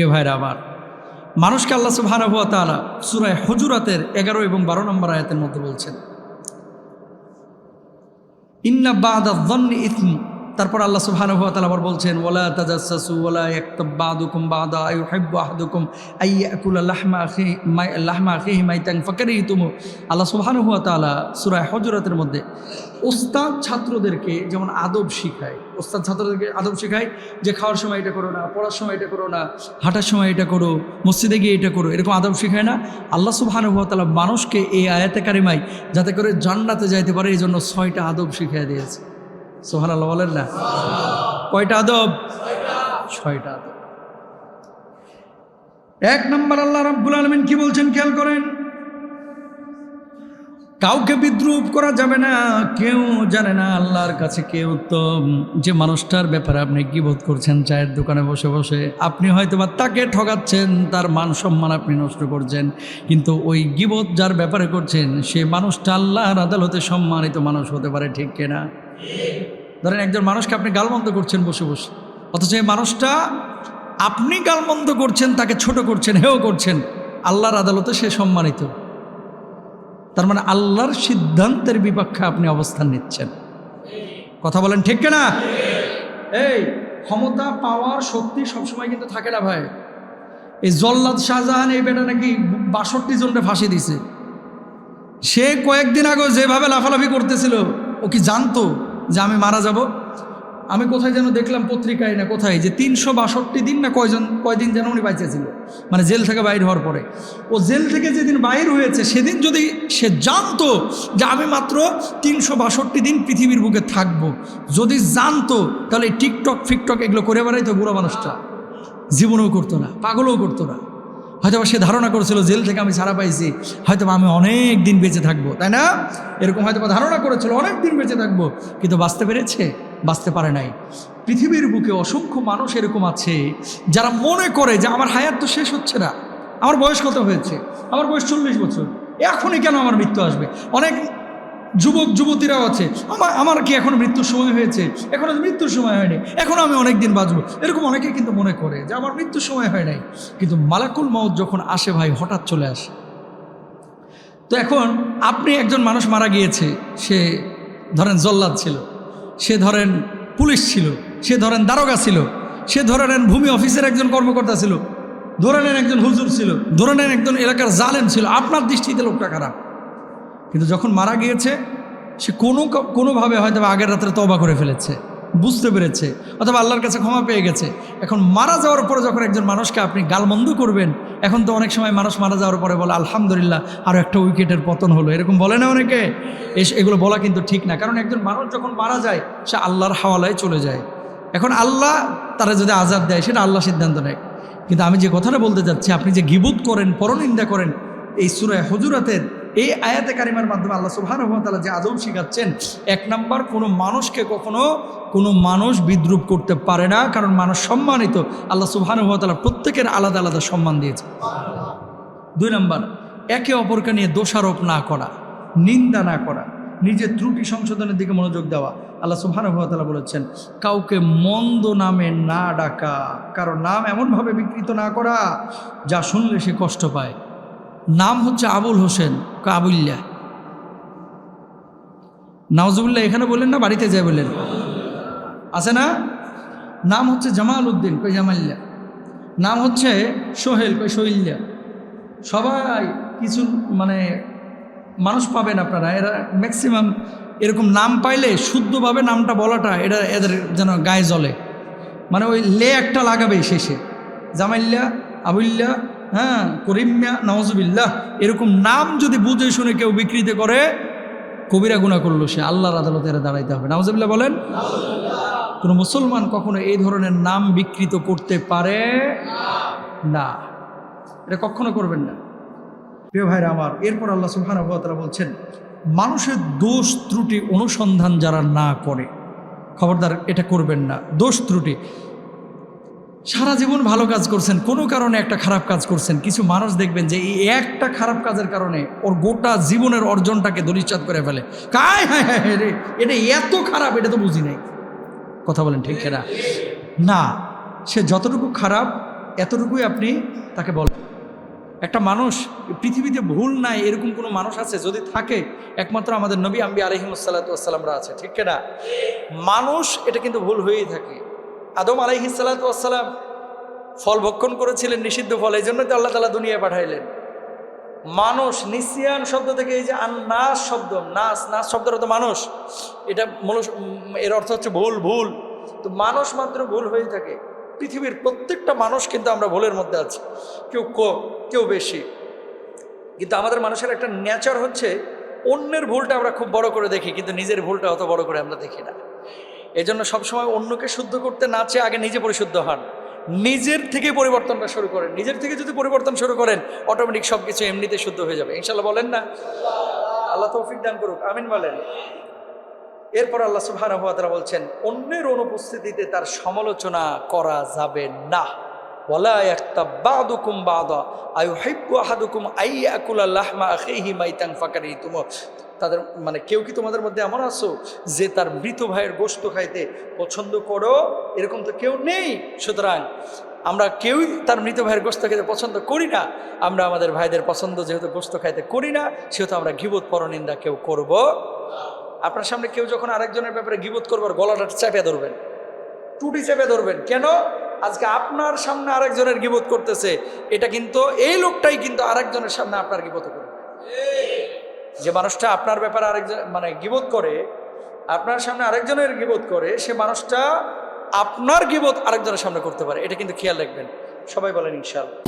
প্রিয় ভাইরা আবার মানুষকে আল্লাহ সুবহানাহু ওয়া তালা সুরায় হজুরাতের এগারো এবং বারো নম্বর আয়াতের মধ্যে বলছেন, ইন্না বাদ ইথম তারপর আল্লাহ সুবহানাহু আবার বলছেন, ওয়ালা তাজাসসু ওয়ালা ইয়াকতাব বাদুকুম বাদা লাহমা লাহমা আল্লাহ সুবহানাহু ওয়া তাআলা সূরা হুজুরাতের মধ্যে ওস্তাদ ছাত্রদেরকে যেমন আদব শিখায়, ওস্তাদ ছাত্রদেরকে আদব শেখায় যে খাওয়ার সময় এটা করো না, পড়ার সময় এটা করো না, হাঁটার সময় এটা করো, মসজিদে গিয়ে এটা করো, এরকম আদব শেখায় না। আল্লাহ সুবহানাহু তাআলা মানুষকে এই আয়াতে কারিমায় যাতে করে জান্নাতে যাইতে পারে এই জন্য ছয়টা আদব শিখিয়ে দিয়েছে। সোহান আল্লাহ বলেন না? কয়টা আদব? ছয়টা আদব। এক নম্বর আল্লাহ রাব্বুল আলমিন কি বলছেন খেয়াল করেন? কাউকে বিদ্রুপ করা যাবে না, কেউ জানে না আল্লাহর কাছে কে উত্তম। যে মানুষটার ব্যাপারে আপনি কি বোধ করছেন, চায়ের দোকানে বসে বসে আপনি হয়তো বা তাকে ঠগাচ্ছেন, তার মান সম্মান আপনি নষ্ট করছেন, কিন্তু ওই গিবোধ যার ব্যাপারে করছেন, সে মানুষটা আল্লাহর আদালতে সম্মানিত মানুষ হতে পারে ঠিক কিনা? ধরেন একজন মানুষকে আপনি গালমন্দ করছেন বসে বসে, অথচ এই মানুষটা আপনি গালমন্দ করছেন, তাকে ছোট করছেন, হেও করছেন, আল্লাহর আদালতে সে সম্মানিত। তার মানে আল্লাহর সিদ্ধান্তের বিপক্ষে আপনি অবস্থান নিচ্ছেন। কথা বলেন ঠিক না এই, ক্ষমতা পাওয়ার শক্তি সবসময় কিন্তু থাকে না ভাই। এই জল্লাদ শাহজাহান এই বেটা নাকি বাষট্টি জনটা ফাঁসি দিছে। সে কয়েকদিন আগে যেভাবে লাফালাফি করতেছিল, ও কি জানতো যে আমি মারা যাব? আমি কোথায় যেন দেখলাম পত্রিকায় না কোথায় যে তিনশো বাষট্টি দিন না কয়জন, কয়দিন যেন উনি বাইচেছিল মানে জেল থেকে বাইর হওয়ার পরে। ও জেল থেকে যেদিন বাইর হয়েছে, সেদিন যদি সে জানতো যে আমি মাত্র তিনশো বাষট্টি দিন পৃথিবীর বুকে থাকব, যদি জানতো, তাহলে টিকটক, ফিকটক এগুলো করে বেড়াইতো বুড়ো মানুষটা। জীবনেও করতো না, পাগলও করতো না। হয়তো সে ধারণা করেছিল, জেল থেকে আমি ছাড়া পাইছি হয়তো আমি অনেক দিন বেঁচে থাকব, তাই না? এরকম হয়তো ধারণা করেছিল, অনেক দিন বেঁচে থাকব, কিন্তু বাঁচতে পেরেছে? বাঁচতে পারে নাই। পৃথিবীর বুকে অসংখ্য মানুষ এরকম আছে, যারা মনে করে যে আমার হায়াত তো শেষ হচ্ছে না। আমার বয়স কত হয়েছে? আমার বয়স চল্লিশ বছর। এখনই কেন আমার মৃত্যু আসবে? অনেক যুবক, যুবতীরাও আছে, আমার আমার কি এখন মৃত্যুর সময় হয়েছে? এখনও তো মৃত্যুর সময় হয়নি। এখনও আমি অনেক দিন বাঁচবো। এরকম অনেকে কিন্তু মনে করে যে আমার মৃত্যুর সময় হয় নাই। কিন্তু মালাকুল মৌত যখন আসে ভাই, হঠাৎ চলে আসে। তো এখন আপনি একজন মানুষ মারা গিয়েছে, সে ধরেন জল্লাদ ছিল। সে ধরেন পুলিশ ছিল, সে ধরেন দারোগা ছিল, সে ধরে নেন ভূমি অফিসের একজন কর্মকর্তা ছিল, ধরে নেন একজন হুজুর ছিল, ধরে নেন একজন এলাকার জালেম ছিল, আপনার দৃষ্টিতে লোকটা খারাপ কিন্তু যখন মারা গিয়েছে, সে কোনো কোনোভাবে হয়তো আগের রাত্রে তবা করে ফেলেছে, বুঝতে পেরেছে, অথবা আল্লাহর কাছে ক্ষমা পেয়ে গেছে। এখন মারা যাওয়ার পরে যখন একজন মানুষকে আপনি গালমন্দ করবেন এখন তো অনেক সময় মানুষ মারা যাওয়ার পরে বলে, আলহামদুলিল্লাহ আরও একটা উইকেটের পতন হলো। এরকম বলে না অনেকে? এগুলো বলা কিন্তু ঠিক না। কারণ একজন মানুষ যখন মারা যায়, সে আল্লাহর হাওয়ালায় চলে যায়। এখন আল্লাহ তারা যদি আজাদ দেয়, সেটা আল্লাহ সিদ্ধান্ত নেয়। কিন্তু আমি যে কথাটা বলতে চাচ্ছি আপনি যে গিবুত করেন, পরনিন্দা করেন, এই সুরায় হজুরাতের এই আয়াতে কারিমার মাধ্যমে আল্লাহ সুবহান তাআলা যে আদব শিখাচ্ছেন, এক নম্বর, কোনো মানুষকে কখনো কোনো মানুষ বিদ্রুপ করতে পারে না, কারণ মানুষ সম্মানিত। আল্লাহ সুবহান তাআলা প্রত্যেকের আলাদা আলাদা সম্মান দিয়েছে দুই নম্বর, একে অপরকে নিয়ে দোষারোপ না করা, নিন্দা না করা, নিজের ত্রুটি সংশোধনের দিকে মনোযোগ দেওয়া। আল্লাহ সুবহানাহুয়াতালা বলেছেন, কাউকে মন্দ নামে না ডাকা, কারও নাম এমনভাবে বিকৃত না করা, যা শুনলে সে কষ্ট পায়। নাম হচ্ছে আবুল হোসেন কাবুল্লা। নওয়াজুবুল্লাহ এখানে বললেন না, বাড়িতে যায় বললেন। আছে না? নাম হচ্ছে জামাল উদ্দিন, কই জামাল্লা নাম হচ্ছে সোহেল, কই সোহিল্লা। সবাই কিছু মানে মানুষ পাবেন আপনারা, এরা ম্যাক্সিমাম এরকম নাম পাইলে, শুদ্ধভাবে নামটা বলাটা এটা এদের যেন গায়ে জ্বলে। মানে ওই লে একটা লাগাবেই শেষে। জামাইল্লা, আবুল্লা হ্যাঁ করিমিয়া নওয়াজবিল্লাহ এরকম নাম যদি বুঝে শুনে কেউ বিকৃত করে, কবিরা গুণা করল সে, আল্লাহর আদালতে এরা দাঁড়াইতে হবে। নওয়াজবিল্লাহ বলেন, কোনো মুসলমান কখনো এই ধরনের নাম বিকৃত করতে পারে? না। এটা কখনো করবেন না। প্রিয় ভাইরা আমার, এরপর আল্লাহ ওয়া বলছেন, মানুষের দোষ, ত্রুটি, অনুসন্ধান যারা না করে, খবরদার, এটা করবেন না। দোষ, ত্রুটি সারা জীবন ভালো কাজ করছেন, কোনো কারণে একটা খারাপ কাজ করছেন। কিছু মানুষ দেখবেন যে এই একটা খারাপ কাজের কারণে ওর গোটা জীবনের অর্জনটাকে দরিচ্ছাদ করে ফেলে। কায় হ্যাঁ হ্যাঁ হায়, রে, এটা এত খারাপ, এটা তো বুঝি নাই। কথা বলেন ঠিক খেরা? না, সে যতটুকু খারাপ, এতটুকুই আপনি তাকে বলেন। একটা মানুষ, পৃথিবীতে ভুল নাই, এরকম কোনো মানুষ আছে, যদি থাকে, একমাত্র আমাদের নবী আম্বি আলহিমসাল্লাতামরা আছে, ঠিক না মানুষ, এটা কিন্তু ভুল হয়েই থাকে। আদম আলহিসাল্লাতাম ফল ভক্ষণ করেছিলেন নিষিদ্ধ ফল এই জন্যই তো আল্লাহ তালা দুনিয়ায় পাঠাইলেন। মানুষ নিসিয়ান শব্দ থেকে এই যে নাস শব্দ নাস নাস শব্দের অর্থ মানুষ এটা উম, এর অর্থ হচ্ছে ভুল ভুল। তো মানুষ মাত্র ভুল হয়ে থাকে। পৃথিবীর প্রত্যেকটা মানুষ কিন্তু আমরা ভুলের মধ্যে আছি কেউ কম কেউ বেশি। কিন্তু আমাদের মানুষের একটা নেচার হচ্ছে অন্যের ভুলটা আমরা খুব বড় করে দেখি কিন্তু নিজের ভুলটা অত বড় করে আমরা দেখি না। এই জন্য সবসময় অন্যকে শুদ্ধ করতে না চেয়ে আগে নিজে পরিশুদ্ধ হন। নিজের থেকে পরিবর্তনটা শুরু করেন। নিজের থেকে যদি পরিবর্তন শুরু করেন অটোমেটিক সব কিছু এমনিতে শুদ্ধ হয়ে যাবে। ইনশাল্লাহ বলেন না? আল্লাহ তৌফিক দান করুক। আমিন বলেন। এরপর আল্লাহ সুবাহ বলছেন, অন্যের অনুপস্থিতিতে তার সমালোচনা করা যাবে না। ওয়ালা ইয়াক্তাব বাদুকুম বাদা আয়ুহিব্বু আহাদুকুম আইয়াকুলা লাহমা আখিহি মাইতান ফাকারিতুম। তাদের মানে কেউ কি তোমাদের মধ্যে এমন আছো যে তার মৃত ভাইয়ের গোশত খাইতে পছন্দ করো? এরকম তো কেউ নেই। সুতরাং আমরা কেউই তার মৃত ভাইয়ের গোস্ত খেতে পছন্দ করি না। আমরা আমাদের ভাইদের পছন্দ যেহেতু গোস্ত খাইতে করি না, সেহেতু আমরা গিবত পরনিন্দা কেউ করব। আপনার সামনে কেউ যখন আরেকজনের ব্যাপারে গিবত করবার গলাটা চেপে ধরবেন। টুটি চেপে ধরবেন। কেন? আজকে আপনার সামনে আরেকজনের গিবোধ করতেছে, এটা কিন্তু এই লোকটাই কিন্তু আরেকজনের সামনে আপনার গিবত করবে যে মানুষটা আপনার ব্যাপারে আরেকজন মানে গিবোধ করে, আপনার সামনে আরেকজনের গিবোধ করে, সে মানুষটা আপনার গিবোধ আরেকজনের সামনে করতে পারে, এটা কিন্তু খেয়াল রাখবেন। সবাই বলেন ইনশাল্লাহ